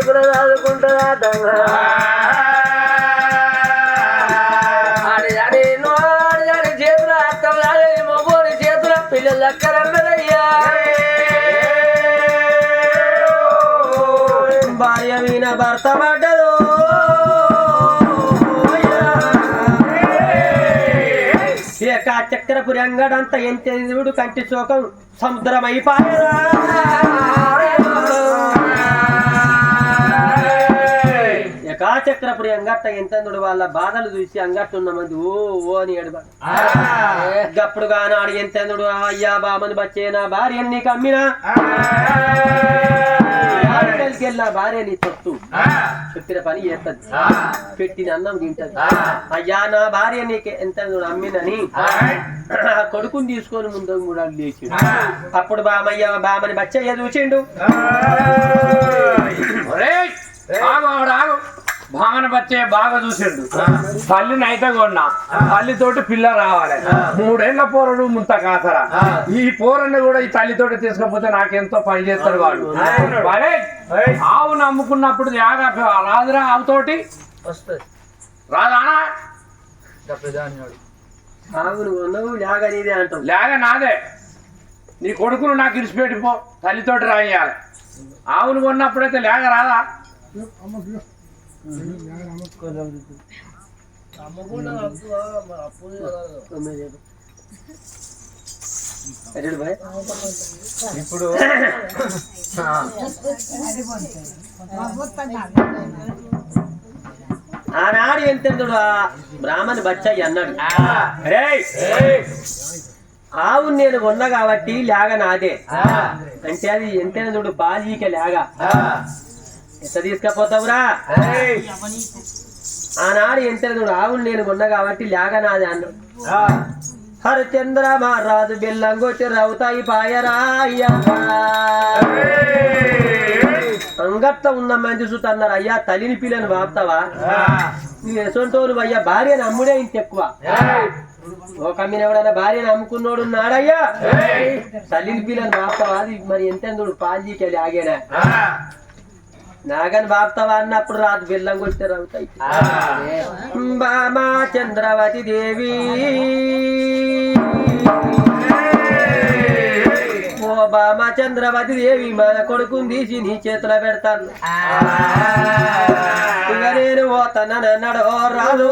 కొడుకులు మగోని చేతుల పిల్లలు అక్కరన్నదయ్యా భార్య మీన భర్త పడ్డదు ఏక చక్రపురి అంగడంత కంటి శోకం సముద్రమైపాయరా ఏకాచక్రపురి అంగట్ట ఎంతెందుడు వాళ్ళ బాధలు చూసి అంగట్టున్న మంది ఓ ఓ అని ఎడబ గప్పుడు గానాడు ఎంతెందుడు అయ్యా బామని బచ్చే నా భార్య నీకు అమ్మినా వెళ్ళిన భార్య నీ తొత్తు చెప్పిన పని చేస్తుంది పెట్టిన అన్నం తింటది. అయ్యా నా భార్య నీకు ఎంత అమ్మినని. కొడుకుని తీసుకొని ముందు కూడా లేచి అప్పుడు బామయ్య బామని బచ్చయ్య చూచిండు భావన బచ్చే బాగా చూసిండు. తల్లిని అయితే కొన్నా. తల్లితోటి పిల్ల రావాలి. మూడేళ్ళ పోరడు ముంత కాసరా. ఈ పోరని కూడా ఈ తల్లితోటి తీసుకపోతే నాకెంతో పని చేస్తాడు వాడు. ఆవు నమ్ముకున్నప్పుడు యాగా రాదురా ఆవుతోటి? వస్తుంది. రాదానా లేక నీదే నీ కొడుకును నాకు ఇరిచిపెట్టిపో తల్లితోటి రాయాలి. ఆవును కొన్నప్పుడైతే లేక రాదా? ఇప్పుడు ఆనాడు ఎంతెందుడా బ్రాహ్మణ్ బచ్చయ్య అన్నాడు ఆవు నేను కొన్నా కాబట్టి లేగ నాదే అంటే అది ఎంతెందుడు బాజీక లేగ ఎంత తీసుకపోతావురా? ఆనాడు ఎంతెందుడు ఆవును నేను కొన్నా కాబట్టి లేగ నాదే అన్నాడు హరిచంద్ర మహారాజు బెల్లంగొచ్చి రవుతాయి పాయరాయ్యా అంగట్ల ఉన్న మంచి సుత అన్నారు అయ్యా తల్లిని పిల్లని బాపుతావా నువ్వు ఎసొంటోను అయ్యా భార్యను అమ్ముడే ఇంత ఎక్కువ. ఒక అమ్మిన ఎవడన్నా భార్యను అమ్ముకున్నోడు ఉన్నాడయ్యా? తల్లిని పిల్లని బాపుతావా అది మరి ఎంతెందుడు? పాల్జీకెళ్ళి ఆగేనా? నాగని బాపుతావా అన్నప్పుడు రాదు బెల్లం కొట్టారు బామా చంద్రవతి దేవి. ఓ బామా చంద్రవతి దేవి మన కొడుకుని తీసి నీ చేతిలో పెడతాను. ఇక నేను పోతానన్నాడు రాను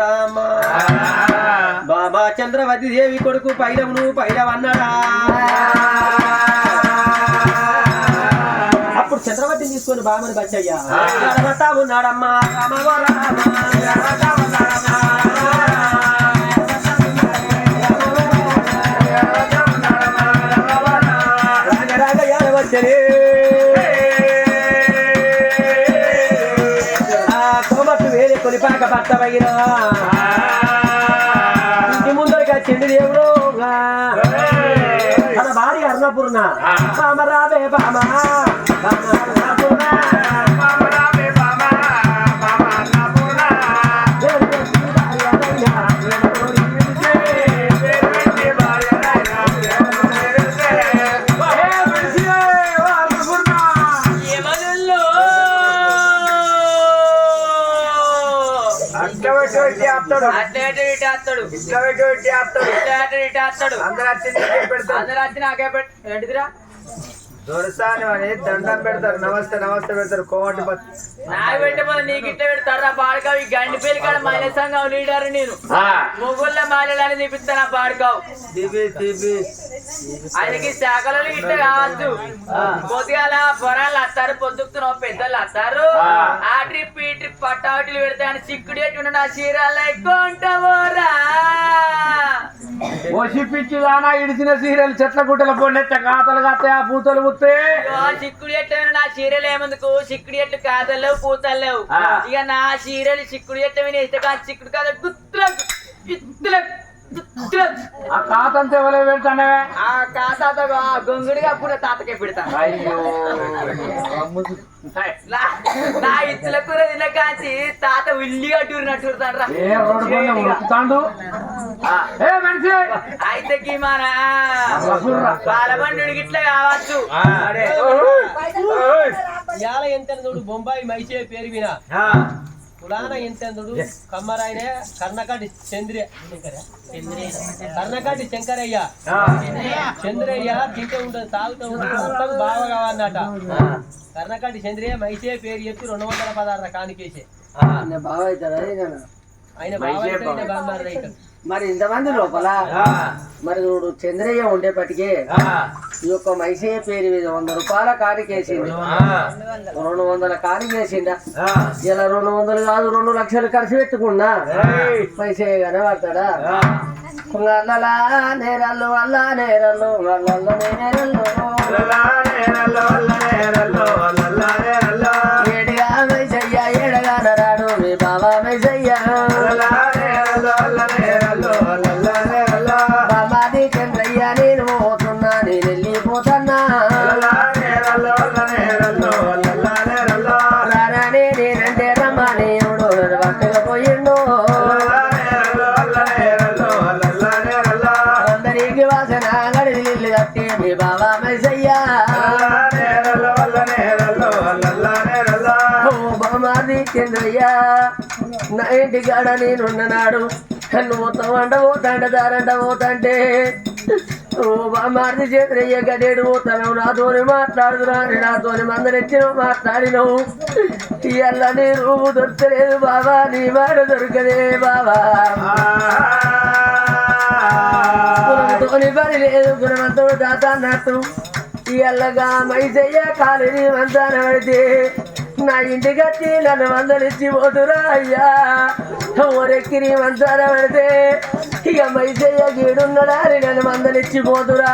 రామ. బాబా చంద్రవతి దేవి కొడుకు పైలవు నువ్వు పైలవు తీసుకొని బామని బచ్చయ్యా. ఉన్నాడమ్మా. రామ. రాగ రాగ. ఆ వేరే కొలిపాక భర్త పెట్టి పెట్టి ఆపుతాడు. అట్లా అటు ఇటు వస్తాడు ఇట్లా పెట్టి పెట్టి ఆపుతాడు. ఇట్లా అటు ఇటు వస్తాడు అందరు వచ్చి నీకే పెడతారు అందరు వచ్చి నాకే పెట్ ఏంటిదిరా? దొరసాని అని దండం పెడతారు. నమస్తే నమస్తే పెడతారు. కోమటి నాకు పెట్టబోదు నీకు ఇట్లా పెడతారా? బాడకావు ఈ గండి పేరు కాడ మహిళా సంఘం లీడర్ నేను. ఆ, మొగుళ్ళ మహిళలని చూపిస్తాను ఆ బాడకావు. ఆయనకి శాఖలో ఇట్లా కావచ్చు పొద్దుగాల పొరాలు వస్తారు పొద్దుకుతున్నావు పెద్దలు వస్తారు ఆ. ఆ ట్రిప్ ఈ ట్రిప్ పట్టావటిలు పెడితే అని చిక్కుడు ఎట్టు నా చీరాలు కొంటవోరా ఓసి పిచ్చి దానా ఇడిచిన సీరియల్ చెట్ల గుట్టల పొండెత్త కాతలు కాస్తే ఆ పూతలు ముత్తే చిక్కుడు ఎట్టు నా చీరలు ఏమందుకు? చిక్కుడు ఎట్టు కాదలేవు పూతలేవు ఆ. ఇక నా చీరలు చిక్కుడు ఎట్టు విని ఇస్తే కాదు చిక్కుడు కాదు గుత్తులకు ఇత్తులకు ఆ కాతంతా ఎవరో పెడతానవే? ఆ కాతాత గొంగుడిగా కూడా తాతకే పెడతాను. అయ్యో. నా నా ఇత్తుల కూర తిన్న కాంచి తాత ఉల్లిగా టూరినట్టు రా. ఏ రోడ్డు పైన ఉరుకుతాండు? ఏ మనిషి? అయితే మన రసుర్రా. బాలబండు ఇట్లా కావచ్చు. ఇవాళ ఎంతెందుడు బొంబాయి మైసే పేరు వినా పురాణ ఎంతెందుడు కమ్మరాయన కర్ణకాటి చంద్ర. కర్ణకాటి శంకరయ్య. చంద్రయ్య తింటే ఉంటుంది తాగుతూ ఉంటుంది మొత్తం బాగా కావన్నట కర్ణకాటి చంద్రయ్య మైసే పేరు చెప్పి రెండు వందల పదహారు కానికేసే. బాగా అవుతారా ఈయన? ఆయన బాగా అయితే ఈయన బాగా రైతు. మరి ఇంతమంది లోపల? మరి చూడు చంద్రయ్య ఉండేపటికే ఈ యొక్క మైసయ్య పేరు మీద వంద రూపాయల కాడికేసింది రెండు వందల. కాడికేసిందా ఇలా రెండు వందలు కాదు రెండు లక్షలు ఖర్చు పెట్టుకున్నా. మైసయ్య గానే పడతాడా అల్లలా నేరల్లు అల్లా నేరల్లు నేరల్లు కట్టి మీ బాబా మైసయ్య ఓ బామాది చంద్రయ్య నా ఇంటి కాడ నేనున్ననాడు కన్ను మొత్తం వంట పోతాంట దారంట పోతాంటే ఓ బామాది చంద్రయ్య గడేడు పోతాను నాతోని మాట్లాడుతున్నా నాతోని మందరెచ్చిన మాట్లాడినవు. ఇవల్ల నీ రూపు దొరకలేదు బాబా నీ మాట దొరకదే బాబా కులంతోని బలి లేదు గుణవంతుడు దాత అన్నట్టు ఇయ్యల్లగా మైసయ్య కాలిని మంతాన పడితే నా ఇంటికి వచ్చి నన్ను మందలిచ్చి పోతురా అయ్యా ఒరెక్కిరి మంతాన పడితే ఇక మైజయ్య గీడున్నడా నన్ను మందలిచ్చి పోతురా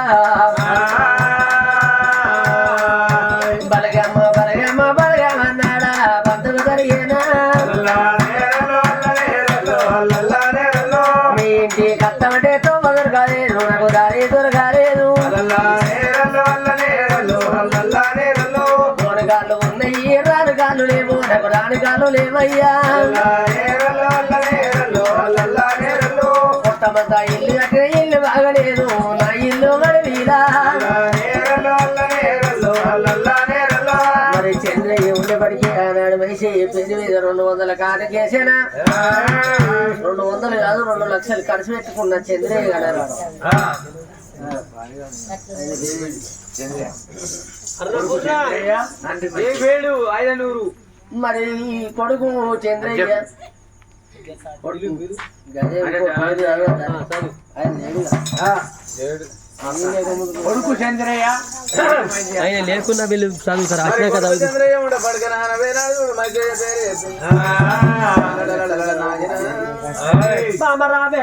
రానుగాళ్ళు లేవయ్యా. ఇల్లు కట్టిన ఇల్లు బాగలేదు నా ఇల్లు గడివీరా మరి చంద్రయ్య ఆనాడు పెళ్ళి మీద రెండు వందల కాటకేసేనా రెండు వందలు కాదు రెండు లక్షలు ఖర్చు పెట్టుకున్న చంద్రయ్య గడారు వేడు ఐదనూరు మరి ఈ కొడుకు చంద్రయ్య కొడుకు చంద్రయ్య ఆయన లేకున్నా వీళ్ళు చదువుతారు అట్లే కదా బామరావే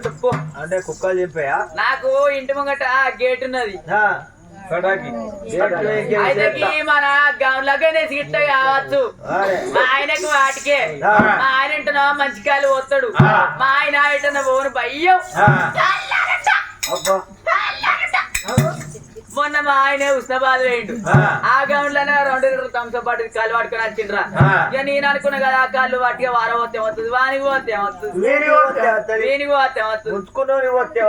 స్టార్ తీసుకుంటూ పో. అంటే కుక్కలు చెప్పాయా? నాకు ఇంటి ముంగట గేట్ ఉన్నది. ఎక్కి అయితే. మన గౌన్లగనేసి ఇట్ట కావచ్చు. మా ఆయనకు వాటికే. మా ఆయన ఇంటున్నా మంచి కాలు ఆ. మా ఆయన ఇటున్న పోను భయ్యం అబ్బా. మొన్న మా ఆయన ఉస్నాబాద్ వేయండు ఆ గౌండ్లోనే రెండు లీటర్ థమ్స్అప్ బాటిల్ కాలు పట్టుకొని వచ్చిండ్రా ఇక నేను అనుకున్నా కదా ఆ కాళ్ళు పట్టుగా వారం పోతే వస్తుంది వానికి పోతే వస్తుంది. వీనికి పోతే వస్తుంది ఉంచుకున్నోని పోతే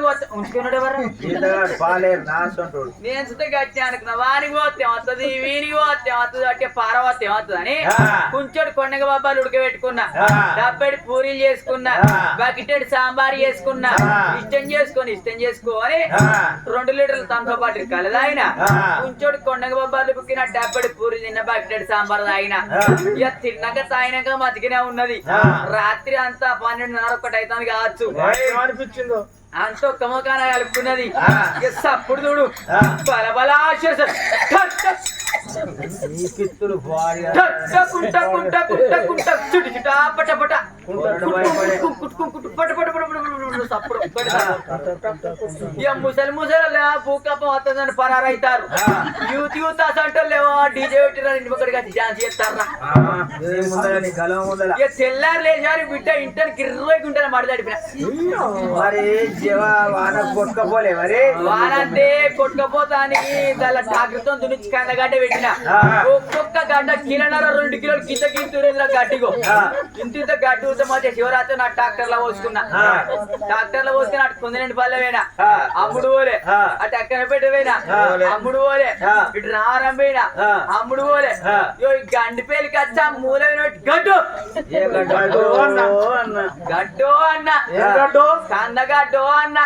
పోతే ఉంచుకున్నాడు ఎవరు నేను సుత గట్టి అనుకున్నా వానికి పోతే వస్తుంది వీనికి పోతే వస్తుంది అంటే పార పోతే వస్తుంది అని ఆ. కొంచెడు కొండగ బాబాలు ఉడకబెట్టుకున్నా. డబ్బడి పూరీలు చేసుకున్నా. బకెటెడ్ సాంబార్ చేసుకున్నా. ఇష్టం చేసుకొని ఇష్టం చేసుకోని. రెండు లీటర్ల తంతో పాటు కలదా ఆయన. కొంచెడు కొండగ బాబాలు బుక్కిన డబ్బడి పూరి తిన్న బకెటెడ్ సాంబార్ తాగిన ఆ. ఇక తిన్నాక తాగినాక మతికినే ఉన్నది. రాత్రి అంతా పన్నెండున్నర ఒకటి అవుతుంది కావచ్చు అనిపించిందో అంత ఒక్క మొకాన కలుపుకున్నది అప్పుడు చూడు పడతా. ఇక ముసలి ముసలి భూకంపం వస్తుందని పరారైతారు యూత్ యూత్ అసంటోళ్ళేమో డీజే పెట్టిన ఇంటి డాన్స్ చేస్తారా తెల్లారు లేచారు బిడ్డ ఇంటర్ గిర్రోకి ఉంటుంది మడి కొట్టుకపోలే మరి వానంటే కొట్టుకపోతానికి దాని డాక్టర్తో దునిచి కందగడ్డ పెట్టిన ఆ. ఒక్కొక్క గడ్డ కిలోన్నర రెండు కిలోలు కింద గింతురేంద్ర గడ్డిగో. ఇంత ఇంత గడ్డి ఊత మధ్య శివరాత్రి నా ట్రాక్టర్లో పోసుకున్నా. ట్రాక్టర్లో పోసుకుని అటు పల్లె పోయినా. అమ్ముడు పోలే. అటు అక్కడ పెట్టి పోయినా. అమ్ముడు పోలే. ఇటు రారం పోయినా. అమ్ముడు పోలే గండి పేలికి వచ్చా మూల గడ్డు గడ్డో అన్న గడ్డో అన్న ఏ గడ్డో? అన్న.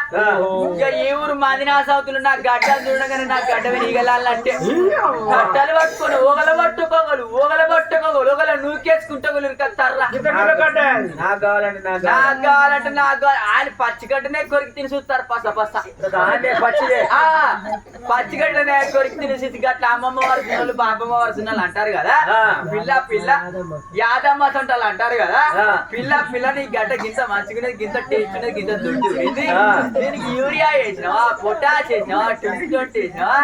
ఇంకా ఈ ఊరు మదినా సౌతులు నా గడ్డలు చూడగానే నా గడ్డ వినిగలంటే గడ్డలు పట్టుకొని ఓగల పట్టుకోగలు ఓగల పట్టుకోగలు ఓగల నూకేసుకుంటగలు తర్రా నాకు కావాలంటే నాకు కావాలంటే. ఆయన పచ్చిగడ్డనే కొరికి తిని చూస్తారు పస పస పచ్చిదే ఆ పచ్చిగడ్డనే కొరికి తినేసి గట్ల అమ్మమ్మ వరుసలు బాపమ్మ వరుసలు అంటారు కదా. పిల్ల పిల్ల యాదమ్మ సొంటలు అంటారు కదా. పిల్ల పిల్ల నీ గడ్డ గింత మంచిగున్నది గింత టేస్ట్ ఉన్నది గింత దుడ్డు. దీనికి యూరియా వేసినావా పొటాష్ వేసినావా ట్వంటీ ట్వంటీ వేసినావా.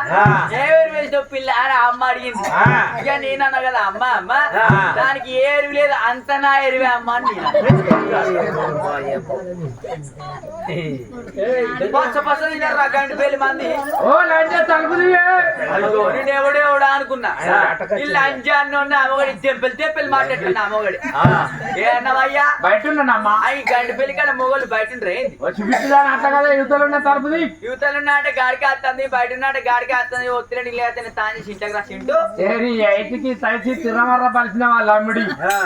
ఏవేరు వేసినావు పిల్ల అని ఆ అమ్మ అడిగింది ఆ. ఇక నేను అన్నా కదా అమ్మ అమ్మ. దానికి ఏ ఎరువు లేదు అంత నా ఎరువే అమ్మ అని. పచ్చ పచ్చ తిన్నారు గంట వేల మంది ఓ లంచ తలుపు తీయే. అదిగో నేను ఎవడెవడా అనుకున్నా ఈ లంచ్ అన్న అమ్మగడి తెప్పలు మాట్లాడుతున్నా అమ్మగడి ఏ అన్నవయ్యా బయట ఉన్నానమ్మా అవి గంట పెళ్ళి మొగోళ్ళు బయట ఉండరేంది బిట్టుదాని అట్లా కదా యువతలు ఉన్న తలుపుది. యువతలు ఉన్నట్టు గాడికి వస్తుంది బయట ఉన్నట్టు గాడికి వస్తుంది ఒత్తిడి లేకపోతే తాని చింతకు రాసిండు ఏరి ఎయిట్కి తలిసి తిరమర్ర పలిసిన వాళ్ళ అమ్మిడి.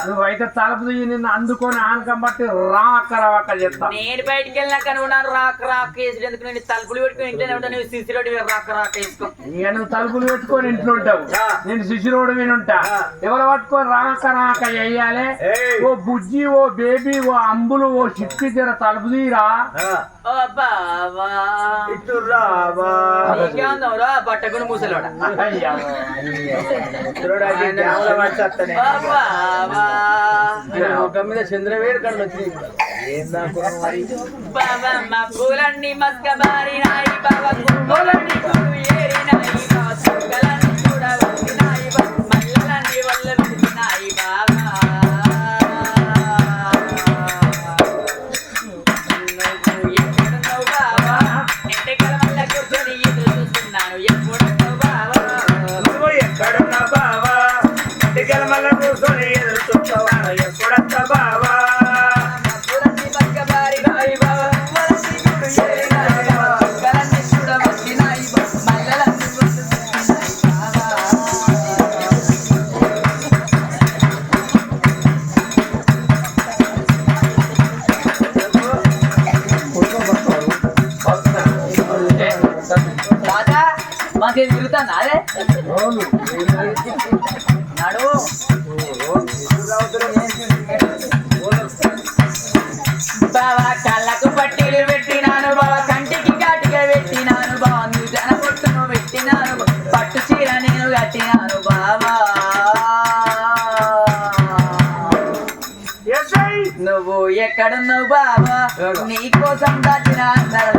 నువ్వైతే తలుపు తీయి నిన్ను అందుకొని ఆనకం బట్టి రా అక్క రావక్క చెప్తా. నేను బయటికి వెళ్ళినాక నువ్వు నన్ను రాక రాక వేసుడు ఎందుకు? నేను తలుపులు పెట్టుకుని ఇంట్లోనే ఉంటా నువ్వు సిసిరోడి రాక రాక వేసుకో. ఇక నువ్వు తలుపులు పెట్టుకొని ఇంట్లో ఉంటావు. నేను శిశురోడు వినుంటా ఎవరు పట్టుకొని రాక రాక చెయ్యాలి. ఓ బుజ్జి ఓ బేబీ ఓ అంబులు ఓ చిట్టి తీర తలుపు తీరా ఓ బావా. ఇటు రావా. బట్టకుని మూసలోడా? ముఖం మీద చంద్రవేడు కళ్ళు వచ్చింది మా పూలన్నీ కుడు కోసం దాచిన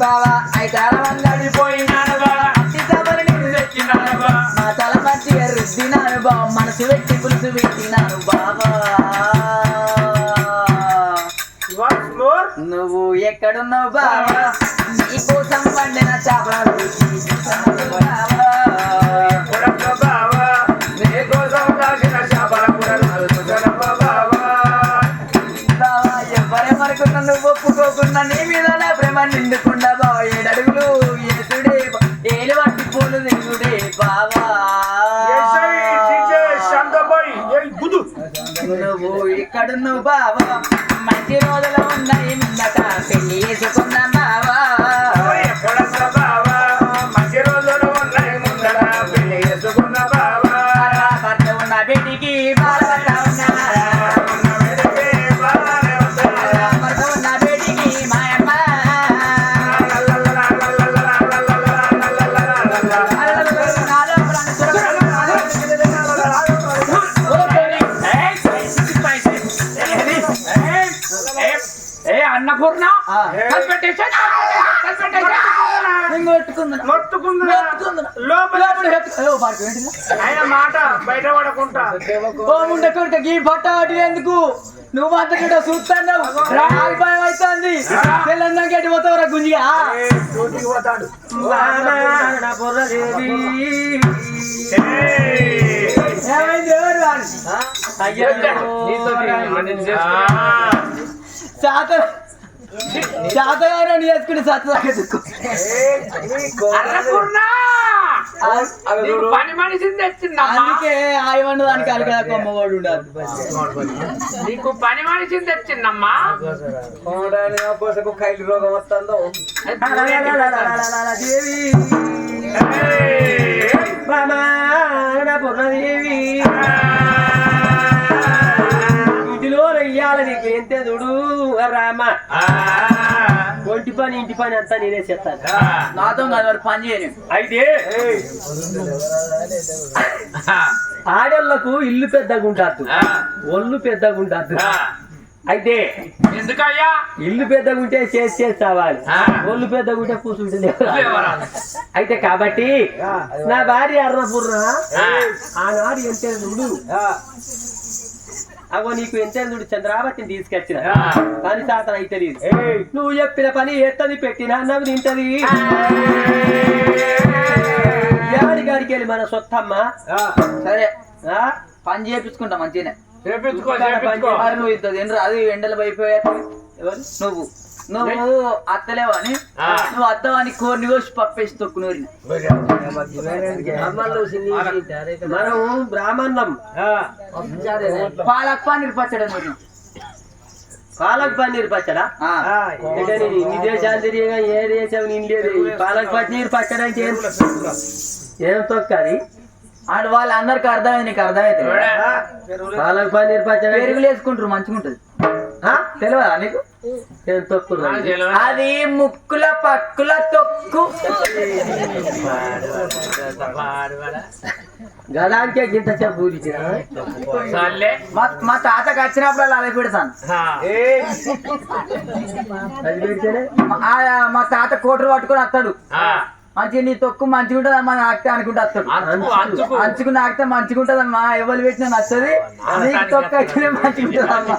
బావా అయితే అరవందడి పోయినాను బా అట్టి సభలు నిన్ను తెచ్చినాను బా మా తల మంచిగా రుద్దినాను బావ. మనసు పెట్టి పులుసు పెట్టినాను బాబా నువ్వు ఎక్కడున్నావు బావా? నీ కోసం వండిన చేపలు. బావా బావా ఏడడుగులు ఏసుడే ఏలు పట్టి పూలు దిగుడే బావా. నువ్వు ఇక్కడున్నావు బావా. మంచి రోజులు ఉన్నాయి పెళ్ళి చేసుకున్నా బావా. అన్నపూర్ణ. ఆయన మాట బయట పడకుండా. బట్ట వాటి ఎందుకు? నువ్వు అంత గిట్ట చూస్తున్నావు. రాయి భయం అవుతుంది. తెలంగాణ గట్టి పోతావురా గుంజిగా? పోతాడు. ఏమైంది? ఎవరు వాడు? అయ్యో శాత శాతగారని చేసుకుని పని మనిషిని అందుకే ఆయమన్న దానికి అలకడా కొమ్మవాడు ఉండాలి నీకు పని మనిషిని తెచ్చిందమ్మా కైలు రోగం వస్తుందో దేవి వెయ్యాల నీకు ఏంతే చూడు రామ. ఒంటి పని ఇంటి పని అంతా నేనే చేస్తాను. నాతో కాదు వాడు పని చేయను. అయితే ఆడళ్ళకు ఇల్లు పెద్దగా ఉంటుంది ఒళ్ళు పెద్దగా ఉంటుంది అయితే ఎందుకయ్యా? ఇల్లు పెద్దగా ఉంటే చేసి చేసి చావాలి. ఆ. ఒళ్ళు పెద్దగా ఉంటే కూర్చుంటే లేవరాదు. లేవరాదు. అయితే కాబట్టి నా భార్య అర్ణపూర్ణ ఆ. ఆనాడు ఎంత చూడు? అగో నీకు ఎంత చూడు చంద్రావతిని తీసుకొచ్చిన. పని శాతం అయితే నువ్వు చెప్పిన పని ఎత్తది పెట్టినా అన్నది తింటది ఎవరి గాడికి వెళ్ళి మన సొత్తమ్మ? సరే. ఆ? పని చేపించుకుంటా మంచిగానే. చేపించుకో చేపించుకో. మరి నువ్వు తినరు? అది ఎండలు పైపోయా ఎవరు? నువ్వు. నువ్వు అత్తలేవని. నువ్వు అత్తవాని కోరిని కోసి పప్పేసి తొక్కు నూరిన మనం బ్రాహ్మణం పాలక్ పన్నీర్ పచ్చడి పాలక్ పన్నీర్ పచ్చడా? ఇన్ని దేశాలు తిరిగిగా ఏ దేశం నిండేది పాలక్ పన్నీర్ పచ్చడి అంటే ఏం? ఏం తొక్కది ఆడు వాళ్ళు అందరికి అర్థమైంది నీకు అర్థమైతే. పాలక్ పన్నీర్ పచ్చడి పెరుగులు వేసుకుంటారు మంచిగా ఉంటది? తెలియదా నీకు? ఏం తొక్కురు అది ముక్కుల పక్కుల తొక్కు. గదానికే గింత చెప్పు మా తాతకి వచ్చినప్పుడు అలా పెడతాను. అది పెడితేనే ఆ- మా తాత కోటరు పట్టుకొని వస్తాడు. ఆ, మంచిగా నీ తొక్కు మంచిగా ఉంటుంది అమ్మా? నాకితే అనుకుంటే వస్తాడు. అంచుకు నాకితే మంచిగా ఉంటుంది అమ్మా ఎవరు పెట్టినా నచ్చది. నీకు తొక్కు అయితేనే మంచిగా ఉంటుంది అమ్మా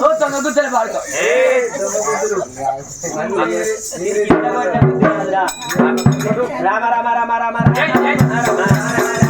ఓ తొంగ గుర్తులే పాడుకో. రామ రామ రామ రామ. రామ